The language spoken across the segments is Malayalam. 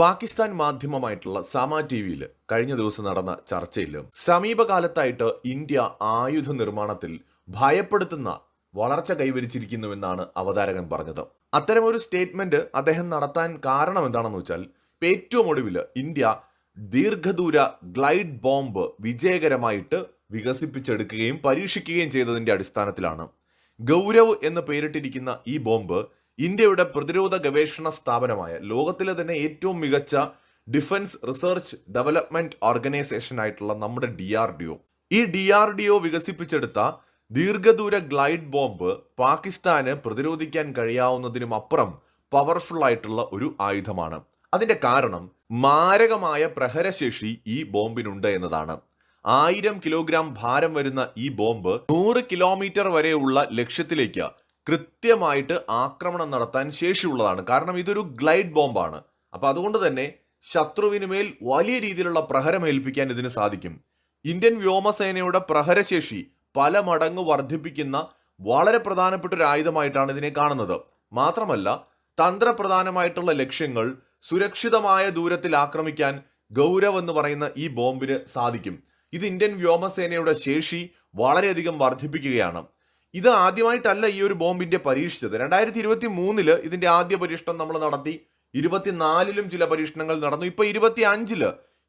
പാകിസ്ഥാൻ മാധ്യമമായിട്ടുള്ള സമ ടി വിയിൽ കഴിഞ്ഞ ദിവസം നടന്ന ചർച്ചയിൽ സമീപകാലത്തായിട്ട് ഇന്ത്യ ആയുധ നിർമ്മാണത്തിൽ ഭയപ്പെടുത്തുന്ന വളർച്ച കൈവരിച്ചിരിക്കുന്നുവെന്നാണ് അവതാരകൻ പറഞ്ഞത്. അത്തരമൊരു സ്റ്റേറ്റ്മെന്റ് അദ്ദേഹം നടത്താൻ കാരണം എന്താണെന്ന് വെച്ചാൽ ഏറ്റവും ഒടുവിൽ ഇന്ത്യ ദീർഘദൂര ഗ്ലൈഡ് ബോംബ് വിജയകരമായിട്ട് വികസിപ്പിച്ചെടുക്കുകയും പരീക്ഷിക്കുകയും ചെയ്തതിന്റെ അടിസ്ഥാനത്തിലാണ്. ഗൗരവ് എന്ന് പേരിട്ടിരിക്കുന്ന ഈ ബോംബ് ഇന്ത്യയുടെ പ്രതിരോധ ഗവേഷണ സ്ഥാപനമായ ലോകത്തിലെ തന്നെ ഏറ്റവും മികച്ച ഡിഫൻസ് റിസർച്ച് ഡെവലപ്മെന്റ് ഓർഗനൈസേഷൻ ആയിട്ടുള്ള നമ്മുടെ ഡി ആർ ഡി ഒ. ഈ ഡി ആർ ഡി ഒ വികസിപ്പിച്ചെടുത്ത ദീർഘദൂര ഗ്ലൈഡ് ബോംബ് പാകിസ്ഥാന് പ്രതിരോധിക്കാൻ കഴിയാവുന്നതിനും അപ്പുറം പവർഫുൾ ആയിട്ടുള്ള ഒരു ആയുധമാണ്. അതിന്റെ കാരണം മാരകമായ പ്രഹരശേഷി ഈ ബോംബിനുണ്ട് എന്നതാണ്. ആയിരം കിലോഗ്രാം ഭാരം വരുന്ന ഈ ബോംബ് നൂറ് കിലോമീറ്റർ വരെയുള്ള ലക്ഷ്യത്തിലേക്ക് കൃത്യമായിട്ട് ആക്രമണം നടത്താൻ ശേഷിയുള്ളതാണ്. കാരണം ഇതൊരു ഗ്ലൈഡ് ബോംബാണ്. അപ്പോൾ അതുകൊണ്ട് തന്നെ ശത്രുവിന് മേൽ വലിയ രീതിയിലുള്ള പ്രഹരം ഏൽപ്പിക്കാൻ ഇതിന് സാധിക്കും. ഇന്ത്യൻ വ്യോമസേനയുടെ പ്രഹരശേഷി പല മടങ്ങ് വർദ്ധിപ്പിക്കുന്ന വളരെ പ്രധാനപ്പെട്ട ഒരു ആയുധമായിട്ടാണ് ഇതിനെ കാണുന്നത്. മാത്രമല്ല തന്ത്രപ്രധാനമായിട്ടുള്ള ലക്ഷ്യങ്ങൾ സുരക്ഷിതമായ ദൂരത്തിൽ ആക്രമിക്കാൻ ഗൗരവ് എന്ന് പറയുന്ന ഈ ബോംബിന് സാധിക്കും. ഇത് ഇന്ത്യൻ വ്യോമസേനയുടെ ശേഷി വളരെയധികം വർദ്ധിപ്പിക്കുകയാണ്. ഇത് ആദ്യമായിട്ടല്ല ഈ ഒരു ബോംബ് ഇന്ത്യ പരീക്ഷിച്ചത്. രണ്ടായിരത്തി ഇരുപത്തി മൂന്നിൽ ഇതിന്റെ ആദ്യ പരീക്ഷണം നമ്മൾ നടത്തി. ഇരുപത്തിനാലിലും ചില പരീക്ഷണങ്ങൾ നടന്നു. ഇപ്പൊ ഇരുപത്തി അഞ്ചിൽ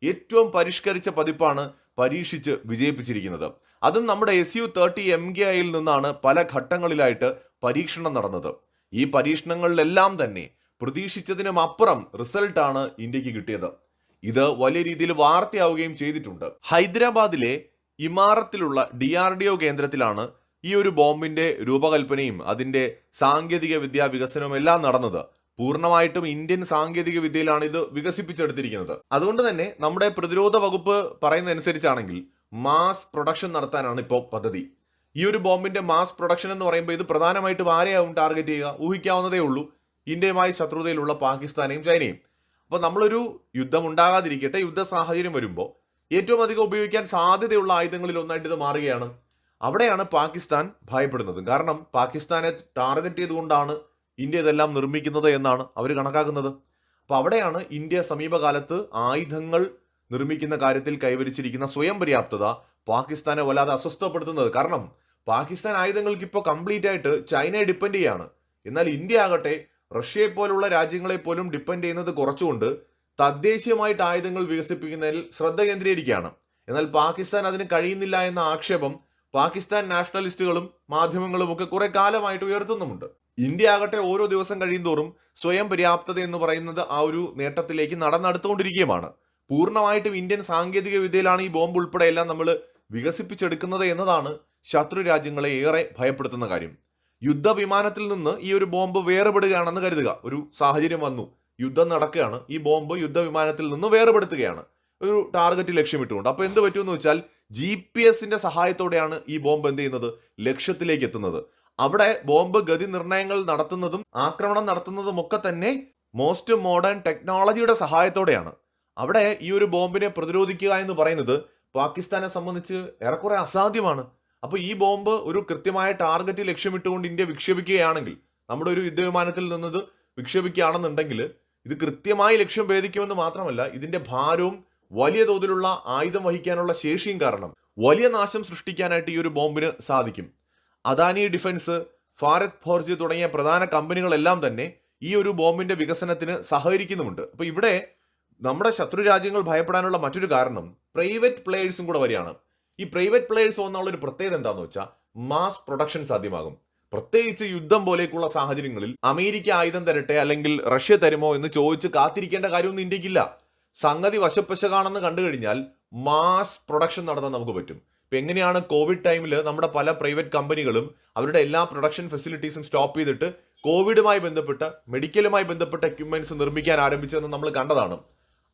ഏറ്റവും പരിഷ്കരിച്ച പതിപ്പാണ് പരീക്ഷിച്ച് വിജയിപ്പിച്ചിരിക്കുന്നത്. അതും നമ്മുടെ S U thirty M K ഐയിൽ നിന്നാണ് പല ഘട്ടങ്ങളിലായിട്ട് പരീക്ഷണം നടന്നത്. ഈ പരീക്ഷണങ്ങളിലെല്ലാം തന്നെ പ്രതീക്ഷിച്ചതിനും അപ്പുറം റിസൾട്ടാണ് ഇന്ത്യയ്ക്ക് കിട്ടിയത്. ഇത് വലിയ രീതിയിൽ വാർത്തയാവുകയും ചെയ്തിട്ടുണ്ട്. ഹൈദരാബാദിലെ ഇമാറത്തിലുള്ള ഡി ആർ ഡി ഒ കേന്ദ്രത്തിലാണ് ഈ ഒരു ബോംബിന്റെ രൂപകൽപ്പനയും അതിന്റെ സാങ്കേതിക വിദ്യ വികസനവും എല്ലാം നടന്നത് പൂർണമായിട്ടും ഇന്ത്യൻ സാങ്കേതിക വിദ്യയിലാണ് ഇത് വികസിപ്പിച്ചെടുത്തിരിക്കുന്നത്. അതുകൊണ്ട് തന്നെ നമ്മുടെ പ്രതിരോധ വകുപ്പ് പറയുന്നതനുസരിച്ചാണെങ്കിൽ മാസ് പ്രൊഡക്ഷൻ നടത്താനാണ് ഇപ്പോൾ പദ്ധതി. ഈ ഒരു ബോംബിന്റെ മാസ് പ്രൊഡക്ഷൻ എന്ന് പറയുമ്പോൾ ഇത് പ്രധാനമായിട്ടും ആരെയാവും ടാർഗറ്റ് ചെയ്യുക ഊഹിക്കാവുന്നതേ ഉള്ളൂ. ഇന്ത്യയുമായി ശത്രുതയിലുള്ള പാകിസ്ഥാനെയും ചൈനയും. അപ്പോൾ നമ്മളൊരു യുദ്ധം ഉണ്ടാകാതിരിക്കട്ടെ യുദ്ധ സാഹചര്യം വരുമ്പോൾ ഏറ്റവും അധികം ഉപയോഗിക്കാൻ സാധ്യതയുള്ള ആയുധങ്ങളിൽ ഒന്നായിട്ട് ഇത് മാറുകയാണ്. അവിടെയാണ് പാകിസ്ഥാൻ ഭയപ്പെടുന്നത്. കാരണം പാകിസ്ഥാനെ ടാർഗറ്റ് ചെയ്തുകൊണ്ടാണ് ഇന്ത്യ ഇതെല്ലാം നിർമ്മിക്കുന്നത് എന്നാണ് അവർ കണക്കാക്കുന്നത്. അപ്പോൾ അവിടെയാണ് ഇന്ത്യ സമീപകാലത്ത് ആയുധങ്ങൾ നിർമ്മിക്കുന്ന കാര്യത്തിൽ കൈവരിച്ചിരിക്കുന്ന സ്വയം പര്യാപ്തത പാകിസ്ഥാനെ വല്ലാതെ അസ്വസ്ഥപ്പെടുത്തുന്നത്. കാരണം പാകിസ്ഥാൻ ആയുധങ്ങൾക്ക് ഇപ്പോൾ കംപ്ലീറ്റ് ആയിട്ട് ചൈനയെ ഡിപ്പെൻഡ് ചെയ്യാണ്. എന്നാൽ ഇന്ത്യ ആകട്ടെ റഷ്യയെ പോലുള്ള രാജ്യങ്ങളെ പോലും ഡിപ്പെൻഡ് ചെയ്യുന്നത് കുറച്ചുകൊണ്ട് തദ്ദേശീയമായിട്ട് ആയുധങ്ങൾ വികസിപ്പിക്കുന്നതിൽ ശ്രദ്ധ കേന്ദ്രീകരിക്കുകയാണ്. എന്നാൽ പാകിസ്ഥാൻ അതിന് കഴിയുന്നില്ല എന്ന ആക്ഷേപം പാകിസ്ഥാൻ നാഷണലിസ്റ്റുകളും മാധ്യമങ്ങളും ഒക്കെ കുറെ കാലമായിട്ട് ഉയർത്തുന്നുമുണ്ട്. ഇന്ത്യ ആകട്ടെ ഓരോ ദിവസം കഴിയുന്തോറും സ്വയം പര്യാപ്തത എന്ന് പറയുന്നത് ആ ഒരു നേട്ടത്തിലേക്ക് നടന്നെടുത്തുകൊണ്ടിരിക്കുകയുമാണ്. പൂർണമായിട്ടും ഇന്ത്യൻ സാങ്കേതിക വിദ്യയിലാണ് ഈ ബോംബ് ഉൾപ്പെടെ എല്ലാം നമ്മൾ വികസിപ്പിച്ചെടുക്കുന്നത് എന്നതാണ് ശത്രു രാജ്യങ്ങളെ ഏറെ ഭയപ്പെടുത്തുന്ന കാര്യം. യുദ്ധവിമാനത്തിൽ നിന്ന് ഈ ഒരു ബോംബ് വേർപെടുകയാണെന്ന് കരുതുക. ഒരു സാഹചര്യം വന്നു. യുദ്ധം നടക്കുകയാണ്. ഈ ബോംബ് യുദ്ധവിമാനത്തിൽ നിന്ന് വേർപെടുത്തുകയാണ്. ഒരു ടാർഗറ്റ് ലക്ഷ്യമിട്ടുകൊണ്ട് അപ്പോൾ എന്ത് പറ്റുമെന്ന് വെച്ചാൽ ജി പി എസിന്റെ സഹായത്തോടെയാണ് ഈ ബോംബ് എന്ത് ചെയ്യുന്നത്? ലക്ഷ്യത്തിലേക്ക് എത്തുന്നത്. അവിടെ ബോംബ് ഗതി നിർണയങ്ങൾ നടത്തുന്നതും ആക്രമണം നടത്തുന്നതും ഒക്കെ തന്നെ മോസ്റ്റ് മോഡേൺ ടെക്നോളജിയുടെ സഹായത്തോടെയാണ്. അവിടെ ഈ ഒരു ബോംബിനെ പ്രതിരോധിക്കുക എന്ന് പറയുന്നത് പാകിസ്ഥാനെ സംബന്ധിച്ച് ഏറെക്കുറെ അസാധ്യമാണ്. അപ്പോൾ ഈ ബോംബ് ഒരു കൃത്യമായ ടാർഗറ്റ് ലക്ഷ്യമിട്ടുകൊണ്ട് ഇന്ത്യ വിക്ഷേപിക്കുകയാണെങ്കിൽ നമ്മുടെ ഒരു യുദ്ധവിമാനത്തിൽ നിന്നത് വിക്ഷേപിക്കുകയാണെന്നുണ്ടെങ്കിൽ ഇത് കൃത്യമായി ലക്ഷ്യം ഭേദിക്കുമെന്ന് മാത്രമല്ല ഇതിന്റെ ഭാരവും വലിയ തോതിലുള്ള ആയുധം വഹിക്കാനുള്ള ശേഷിയും കാരണം വലിയ നാശം സൃഷ്ടിക്കാനായിട്ട് ഈ ഒരു ബോംബിന് സാധിക്കും. അദാനി ഡിഫൻസ് ഭാരത് ഫോർജ് തുടങ്ങിയ പ്രധാന കമ്പനികളെല്ലാം തന്നെ ഈ ഒരു ബോംബിന്റെ വികസനത്തിന് സഹകരിക്കുന്നുമുണ്ട്. അപ്പോൾ ഇവിടെ നമ്മുടെ ശത്രു രാജ്യങ്ങൾ ഭയപ്പെടാനുള്ള മറ്റൊരു കാരണം പ്രൈവറ്റ് പ്ലേയേഴ്സും കൂടെ വരികയാണ്. ഈ പ്രൈവറ്റ് പ്ലേയേഴ്സ് വന്നുള്ള ഒരു പ്രത്യേകത എന്താണെന്ന് വെച്ചാൽ മാസ് പ്രൊഡക്ഷൻ സാധ്യമാകും. പ്രത്യേകിച്ച് യുദ്ധം പോലേക്കുള്ള സാഹചര്യങ്ങളിൽ അമേരിക്ക ആയുധം തരട്ടെ അല്ലെങ്കിൽ റഷ്യ തരുമോ എന്ന് ചോദിച്ച് കാത്തിരിക്കേണ്ട കാര്യമൊന്നും ഇന്ത്യക്കില്ല. സംഗതി വശപ്പശകാണെന്ന് കണ്ടു കഴിഞ്ഞാൽ മാസ് പ്രൊഡക്ഷൻ നടത്താൻ നമുക്ക് പറ്റും. ഇപ്പം എങ്ങനെയാണ് കോവിഡ് ടൈമിൽ നമ്മുടെ പല പ്രൈവറ്റ് കമ്പനികളും അവരുടെ എല്ലാ പ്രൊഡക്ഷൻ ഫെസിലിറ്റീസും സ്റ്റോപ്പ് ചെയ്തിട്ട് കോവിഡുമായി ബന്ധപ്പെട്ട മെഡിക്കലുമായി ബന്ധപ്പെട്ട എക്യുപ്മെന്റ്സ് നിർമ്മിക്കാൻ ആരംഭിച്ചതെന്ന് നമ്മൾ കണ്ടതാണ്.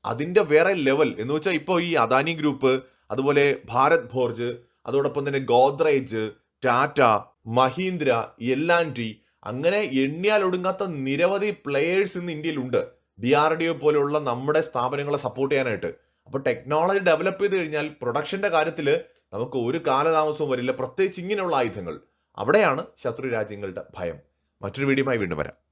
അതിന്റെ വേറെ ലെവൽ എന്ന് വെച്ചാൽ ഇപ്പോൾ ഈ അദാനി ഗ്രൂപ്പ് അതുപോലെ ഭാരത് ഫോർജ് അതോടൊപ്പം തന്നെ ഗോദ്രേജ് ടാറ്റ മഹീന്ദ്ര എല്ലാന്റി അങ്ങനെ എണ്ണിയാൽ ഒടുങ്ങാത്ത നിരവധി പ്ലെയേഴ്സ് ഇന്ന് ഇന്ത്യയിലുണ്ട്. ഡി ആർ ഡി ഒ പോലെയുള്ള നമ്മുടെ സ്ഥാപനങ്ങളെ സപ്പോർട്ട് ചെയ്യാനായിട്ട്. അപ്പോൾ ടെക്നോളജി ഡെവലപ്പ് ചെയ്ത് കഴിഞ്ഞാൽ പ്രൊഡക്ഷന്റെ കാര്യത്തിൽ നമുക്ക് ഒരു കാലതാമസവും വരില്ല. പ്രത്യേകിച്ച് ഇങ്ങനെയുള്ള ആയുധങ്ങൾ. അവിടെയാണ് ശത്രു രാജ്യങ്ങളുടെ ഭയം. മറ്റൊരു വീഡിയോയുമായി വീണ്ടും വരാം.